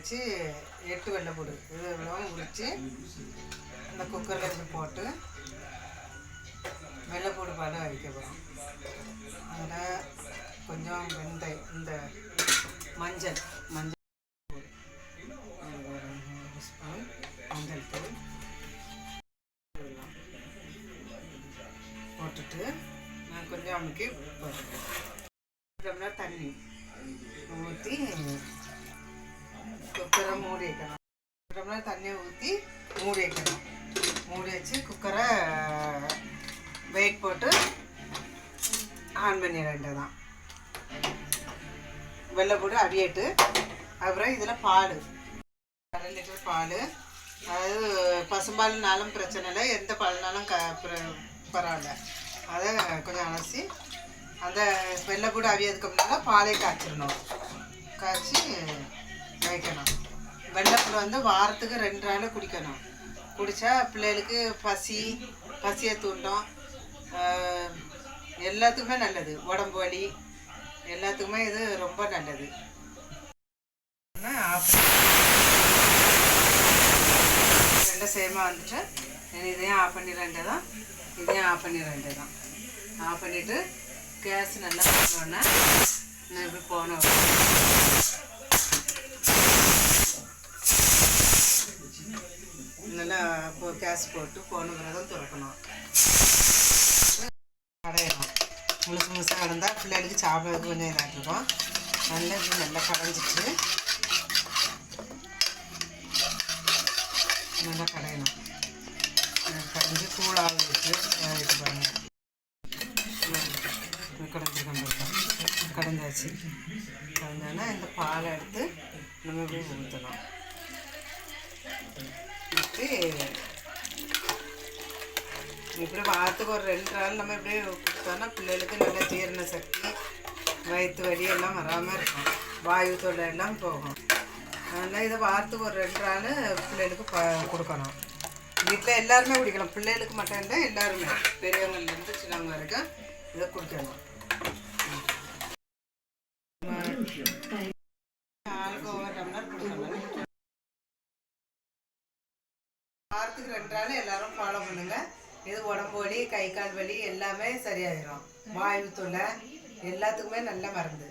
வச்சு எட்டு வெள்ளைப்பூடு இது எவ்வளோ உரித்து அந்த குக்கரில் இப்படி போட்டு வெள்ளைப்பூடு பால் வைக்க போகிறோம் அதில் கொஞ்சம் வெந்தயம் இந்த மஞ்சள் மஞ்சள் ஒரு ஸ்பூன் மஞ்சள் தூள் போட்டுட்டு நான் கொஞ்சம் அமுக்கி போட்டுட்டேன் தண்ணி ஊற்றி வைக்கணும் ஒரு டம்ளர் தண்ணியை ஊற்றி மூடி வைக்கணும் மூடி வச்சு குக்கரை வெயிட் போட்டு ஆன் பண்ணிட வேண்டியதான் வெள்ளை போட்டு அவியட்டு அப்புறம் இதில் பால். அரை லிட்டர் பால். அதாவது பசும்பால்னாலும் பிரச்சனை இல்லை எந்த பால்னாலும் க பரவாயில்ல. அதை கொஞ்சம் அலசி அந்த வெள்ளைப்பூடு அவியதுக்கு முன்னால் பாலை காய்ச்சிடணும். காய்ச்சி வைக்கணும். வெள்ளைப்பூடு வந்து வாரத்துக்கு ரெண்டு நாள் குடிக்கணும். குடித்தா பிள்ளைகளுக்கு பசி பசியை தூண்டும். எல்லாத்துக்குமே நல்லது. உடம்பு வலி எல்லாத்துக்குமே இது ரொம்ப நல்லது. ஆஃப் ரெண்டும் சேமாக வந்துட்டு இதையும் ஆஃப் பண்ணிட வேண்டியதான் இதையும் ஆஃப் பண்ணிடுறேன் தான். ஆஃப் பண்ணிவிட்டு கேஸ் நல்லா போனோடனே நான் இப்படி போன நல்லா இப்போ கேஸ் போட்டு போன விரதம் திறக்கணும். கடையணும் முழுசு முழுசாக இருந்தால் பிள்ளைகளுக்கு சாப்பிட்றதுக்கு கொஞ்சம் இதாக இருக்கும். நல்லா இப்படி நல்லா கடைஞ்சிட்டு நல்லா கடையணும். கடைஞ்சி கூழாக விட்டு இது பாருங்க கடைஞ்சிருக்கோம் கடைஞ்சாச்சு. கடைஞ்சோன்னா இந்த பாலை எடுத்து நம்ம இப்படி ஊற்றணும் ஊற்றி இப்படி வாரத்துக்கு ஒரு ரெண்டு நாள் நம்ம இப்படி கொடுத்தோன்னா பிள்ளைகளுக்கு நல்ல ஜீரண சக்தி வயிற்று வலி எல்லாம் வராமல் இருக்கும். வாயு தொல்லை எல்லாம் போகும். அதனால் இதை வாரத்துக்கு ஒரு ரெண்டு நாள் பிள்ளைகளுக்கு ப கொடுக்கணும். வீட்டில் எல்லாருமே குடிக்கலாம். பிள்ளைகளுக்கு மட்டும் இல்லை எல்லாருமே. பெரியவங்கலேருந்து சின்னவங்க வரைக்கும் இதை குடிக்கணும். ஆளுக்கு ஒவ்வொரு டம்ளர் கொடுக்கணும். வாரத்துக்கு ரெண்டு நாள் எல்லாரும் ஃபாலோ பண்ணுங்கள் இது உடம்பு வலி கை கால் வலி எல்லாமே சரியாயிரும். வாயு தொல்லை எல்லாத்துக்குமே நல்ல மருந்து.